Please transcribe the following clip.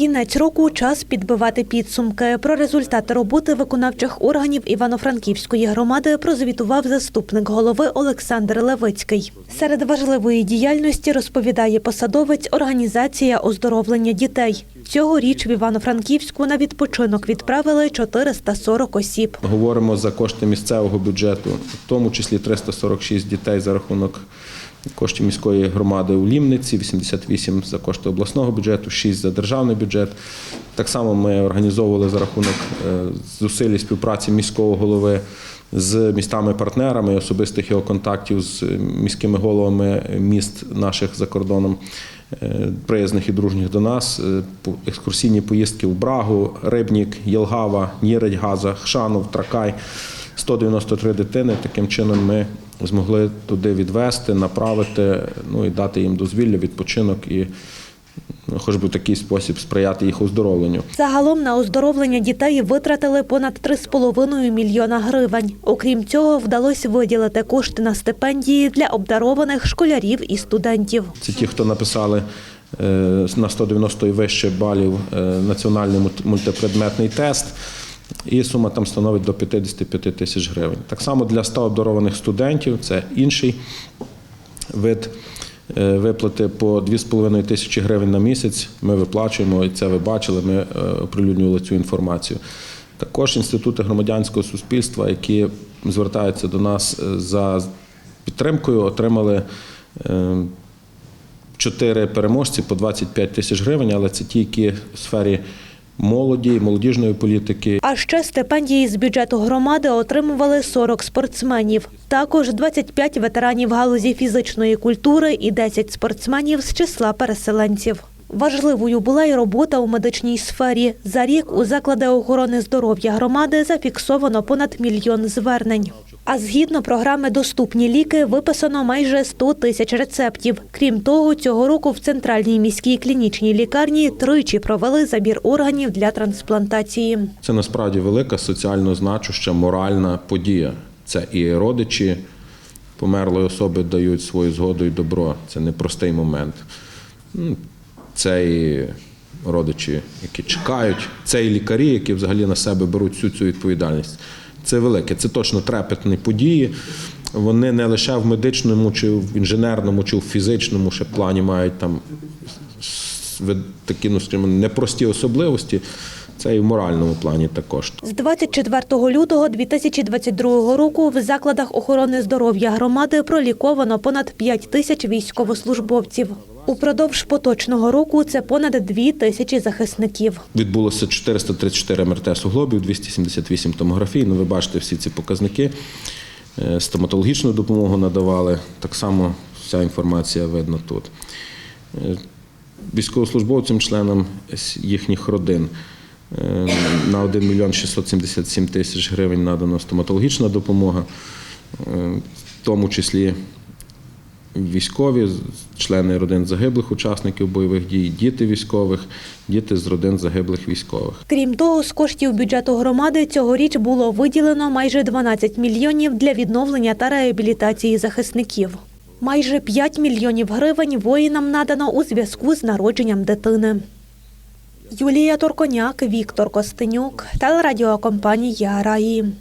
Кінець року час підбивати підсумки. Про результати роботи виконавчих органів Івано-Франківської громади прозвітував заступник голови Олександр Левицький. Серед важливої діяльності розповідає посадовець організація оздоровлення дітей. Цьогоріч в Івано-Франківську на відпочинок відправили 440 осіб. Говоримо за кошти місцевого бюджету, в тому числі 346 дітей за рахунок коштів міської громади у Лімниці, 88 за кошти обласного бюджету, 6 за державний бюджет. Так само ми організовували за рахунок е, зусиль співпраці міського голови з містами-партнерами, особистих його контактів з міськими головами міст наших за кордоном. е, Приязних і дружніх до нас, е, екскурсійні поїздки в Брагу, Рибнік, Єлгава, Ніредь, Газа, Хшанов, Тракай. 193 дитини. Таким чином ми змогли туди відвести, направити, ну і дати їм дозвілля, відпочинок і ну, хоч би в такий спосіб сприяти їх оздоровленню. Загалом на оздоровлення дітей витратили понад 3,5 мільйона гривень. Окрім цього, вдалося виділити кошти на стипендії для обдарованих школярів і студентів. Це ті, хто написали е, на 190 і вище балів е, національний мульт- мультипредметний тест. І сума там становить до 55 тисяч гривень. Так само для 100 обдарованих студентів це інший вид е, виплати по 2,5 тисячі гривень на місяць. Ми виплачуємо, і це ви бачили, ми е, оприлюднювали цю інформацію. Також інститути громадянського суспільства, які звертаються до нас е, за підтримкою, отримали чотири переможці по 25 тисяч гривень, але це ті, які в сфері молоді, молодіжної політики, А ще стипендії з бюджету громади отримували 40 спортсменів. Також 25 ветеранів галузі фізичної культури і 10 спортсменів з числа переселенців. Важливою була й робота у медичній сфері. За рік у заклади охорони здоров'я громади зафіксовано понад мільйон звернень. А згідно програми Доступні ліки виписано майже 100 тисяч рецептів. Крім того, цього року в центральній міській клінічній лікарні тричі провели забір органів для трансплантації. Це насправді велика соціально значуща моральна подія. Це і родичі померлої особи дають свою згоду і добро. Це непростий момент. Це і родичі, які чекають, це і лікарі, які взагалі на себе беруть всю цю відповідальність. Це велике, це точно трепетні події. Вони не лише в медичному, чи в інженерному, чи в фізичному ще плані мають там такі, ну скажімо, непрості особливості. Це і в моральному плані також. З 24 лютого 2022 року в закладах охорони здоров'я громади проліковано понад 5 тисяч військовослужбовців. Упродовж поточного року це понад 2 тисячі захисників. Відбулося 434 МРТ суглобів, 278 томографій. Ну, ви бачите всі ці показники. Е, Стоматологічну допомогу надавали. Так само вся інформація видно тут. Е, Військовослужбовцям, членам їхніх родин е, на 1 мільйон 677 тисяч гривень надано стоматологічна допомога, в тому числі військові, члени родин загиблих учасників бойових дій, діти військових, діти з родин загиблих військових. Крім того, з коштів бюджету громади цьогоріч було виділено майже 12 мільйонів для відновлення та реабілітації захисників. Майже 5 мільйонів гривень воїнам надано у зв'язку з народженням дитини. Юлія Торконяк, Віктор Костенюк, телерадіокомпанія Раї.